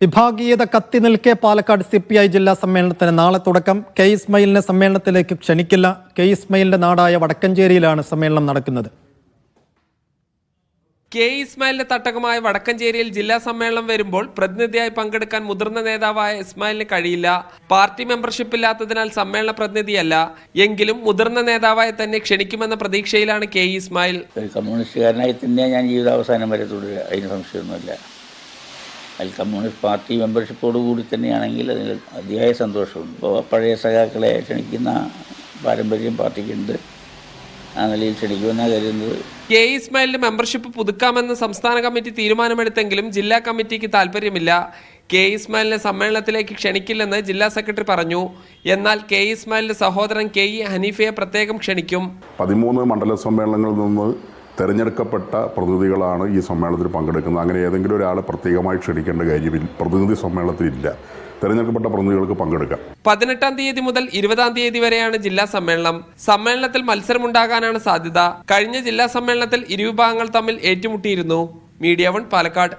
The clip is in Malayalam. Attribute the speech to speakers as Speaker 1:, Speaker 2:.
Speaker 1: വിഭാഗീയത കത്തി നിൽക്കെ പാലക്കാട് സി പി ഐ ജില്ലാ സമ്മേളനത്തിന് നാളെ തുടക്കം. കെ ഇസ്മയിലിനെ സമ്മേളനത്തിലേക്ക് ക്ഷണിക്കില്ല. കെ ഇസ്മയിലിന്റെ നാടായ വടക്കഞ്ചേരിയിലാണ് സമ്മേളനം നടക്കുന്നത്.
Speaker 2: കെ ഇസ്മായിലിന്റെ തട്ടകമായ വടക്കഞ്ചേരിയിൽ ജില്ലാ സമ്മേളനം വരുമ്പോൾ പ്രതിനിധിയായി പങ്കെടുക്കാൻ മുതിർന്ന നേതാവായ ഇസ്മായിലിന് കഴിയില്ല. പാർട്ടി മെമ്പർഷിപ്പ് ഇല്ലാത്തതിനാൽ സമ്മേളന പ്രതിനിധിയല്ല. എങ്കിലും മുതിർന്ന നേതാവായി തന്നെ ക്ഷണിക്കുമെന്ന പ്രതീക്ഷയിലാണ് കെ ഇസ്മായിൽ.
Speaker 3: കമ്മ്യൂണിസ്റ്റുകാരനായി തന്നെ ഞാൻ ജീവിതാവസാനം വരെ തുടരുക. അതിന് സംശയമൊന്നുമില്ല. അതിൽ കമ്മ്യൂണിസ്റ്റ് പാർട്ടി മെമ്പർഷിപ്പോട് കൂടി തന്നെയാണെങ്കിൽ അതിൽ അതിയായ സന്തോഷമുണ്ട്. ഇപ്പോൾ പഴയ സഖാക്കളെ ക്ഷണിക്കുന്ന പാരമ്പര്യം പാർട്ടിക്കുണ്ട്. ആ നിലയിൽ ക്ഷണിക്കുമെന്നാണ് കരുതുന്നത്.
Speaker 2: കെ ഇസ്മായിലിന് മെമ്പർഷിപ്പ് പുതുക്കാമെന്ന് സംസ്ഥാന കമ്മിറ്റി തീരുമാനമെടുത്തെങ്കിലും ജില്ലാ കമ്മിറ്റിക്ക് താല്പര്യമില്ല കെ ഇസ്മായിലിനെ സമ്മേളനത്തിലേക്ക് ക്ഷണിക്കില്ലെന്ന് ജില്ലാ സെക്രട്ടറി പറഞ്ഞു. എന്നാൽ കെ ഇസ്മായിലിന്റെ സഹോദരൻ കെ ഇ ഹനീഫയെ പ്രത്യേകം ക്ഷണിക്കും.
Speaker 4: പതിമൂന്ന് മണ്ഡല സമ്മേളനങ്ങളിൽ നിന്ന് തിരഞ്ഞെടുക്കപ്പെട്ട പ്രതിനിധികളാണ് ഈ സമ്മേളനത്തിൽ പങ്കെടുക്കുന്നത്. അങ്ങനെ ഏതെങ്കിലും ഒരാളെ പ്രത്യേകമായി ക്ഷണിക്കേണ്ട കാര്യമില്ല പ്രതിനിധി സമ്മേളനത്തിലില്ല തെരഞ്ഞെടുക്കപ്പെട്ട പ്രതിനിധികൾക്ക് പങ്കെടുക്കാം.
Speaker 2: പതിനെട്ടാം തീയതി മുതൽ ഇരുപതാം തീയതി വരെയാണ് ജില്ലാ സമ്മേളനം. സമ്മേളനത്തിൽ മത്സരമുണ്ടാകാനാണ് സാധ്യത. കഴിഞ്ഞ ജില്ലാ സമ്മേളനത്തിൽ ഇരുവിഭാഗങ്ങൾ തമ്മിൽ ഏറ്റുമുട്ടിയിരുന്നു. Media one Palakkad.